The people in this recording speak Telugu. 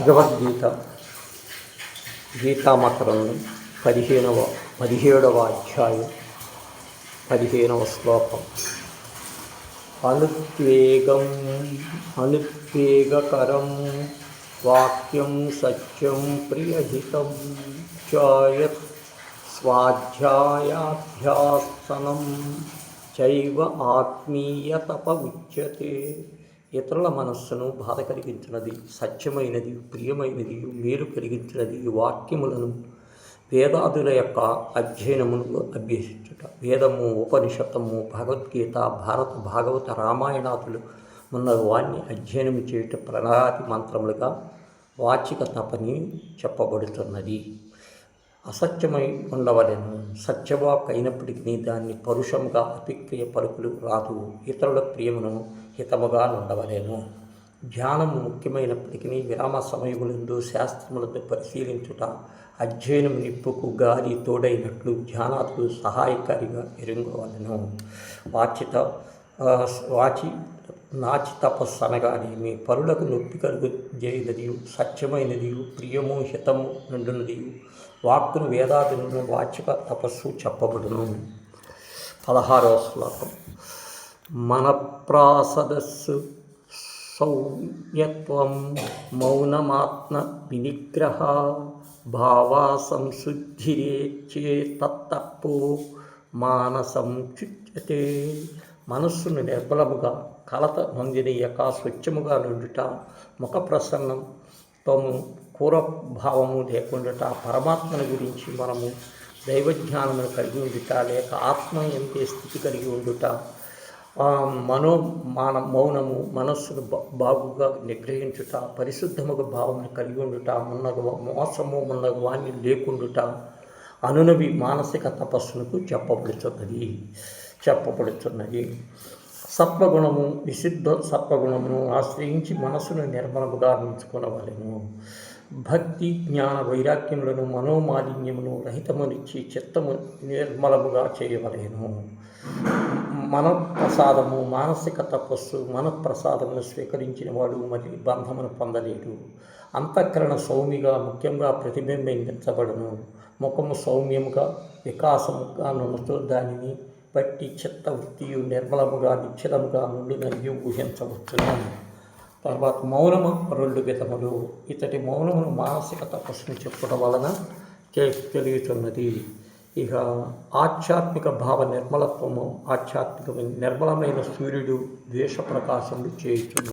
భగవద్గీత. గీతామకరంలో పదిహేనవ పదిహేడవ అధ్యాయం పదిహేనవ శ్లోకం. అనుద్వేగం అనుద్వేగకరం వాక్యం సత్యం ప్రియహితం చాయత్ స్వాధ్యాయాభ్యాసనం చైవ ఆత్మీయతప ఉచ్యతే. ఇతరుల మనస్సును బాధ కలిగించినది సత్యమైనది ప్రియమైనది మేలు కలిగించినది వాక్యములను వేదాదుల యొక్క అధ్యయనమును అభ్యసించుట. వేదము ఉపనిషత్తము భగవద్గీత భారత భాగవత రామాయణాదులు ఉన్న వాణ్ణి అధ్యయనం చేయుట ప్రణాతి మంత్రములుగా వాచిక తపని చెప్పబడుతున్నది. అసత్యమై ఉండవలెను. సత్యవాక్ అయినప్పటికీ దాన్ని పరుషముగా అతిక్రియ పలుకులు రాదు. ఇతరుల ప్రియమును హితముగా ఉండవలేము ధ్యానము ముఖ్యమైనప్పటికీ విరామ సమయములందు శాస్త్రములతో పరిశీలించుట అధ్యయనం నిప్పుకు గాలి తోడైనట్లు ధ్యానాలకు సహాయకారిగా ఎరుగవలను. వాచిత వాచి నాచి తపస్సు అనగానేమి పరులకు నొప్పి కలుగు జరిగినది సత్యమైనది ప్రియము హితము నుండినది వాక్కును వేదాదులను వాచిక తపస్సు చెప్పబడును. పదహారవ శ్లోకం. మనప్రాసదస్సు సౌమ్యత్వం మౌనమాత్మ వినిగ్రహ భావా సంశుద్ధిరేచ్చే తత్తప్పో మానసం చుచ్యతే. మనస్సును నిర్బలముగా కలత నొందినయక స్వచ్ఛముగా నుండుట ముఖ ప్రసన్నం కూరభావము లేకుండాట పరమాత్మను గురించి మనము దైవజ్ఞానమును కలిగి ఉండుట లేక ఆత్మ ఎంతే స్థితి కలిగి ఉండుట మనో మాన మౌనము మనస్సును బా- బాగుగా నిగ్రహించుట పరిశుద్ధముగా భావమును కలిగి ఉండుట మున్నగ మోసము మున్నగవాన్ని లేకుండుట అనునవి మానసిక తపస్సునకు చెప్పబడుతున్నది చెప్పబడుతున్నది సత్వగుణము నిషిద్ధ సత్వగుణమును ఆశ్రయించి మనసును నిర్మలముగా ఉంచుకొనవలెను. భక్తి జ్ఞాన వైరాగ్యములను మనోమాలిన్యమును రహితమునిచ్చి చిత్తము నిర్మలముగా చేయవలేను. మనప్రసాదము మానసిక తపస్సు మనప్రసాదమును స్వీకరించిన వాడు మరి బంధమును పొందలేడు. అంతఃకరణ సౌమ్యగా ముఖ్యంగా ప్రతిబింబించబడును. ముఖము సౌమ్యముగా వికాసముగా నున్నతో దానిని బట్టి చిత్త వృత్తియు నిర్మలముగా నిశ్చలముగా నుండినయు ఊహించవచ్చును. తర్వాత మౌనము రెండు విధములు. ఇతడి మౌనమును మానసిక తపస్సును చెప్పడం వలన తెలియతున్నది ఇక ఆధ్యాత్మిక భావ నిర్మలత్వము ఆధ్యాత్మిక నిర్మలమైన సూర్యుడు ద్వేష ప్రకాశములు చేయుచున్నది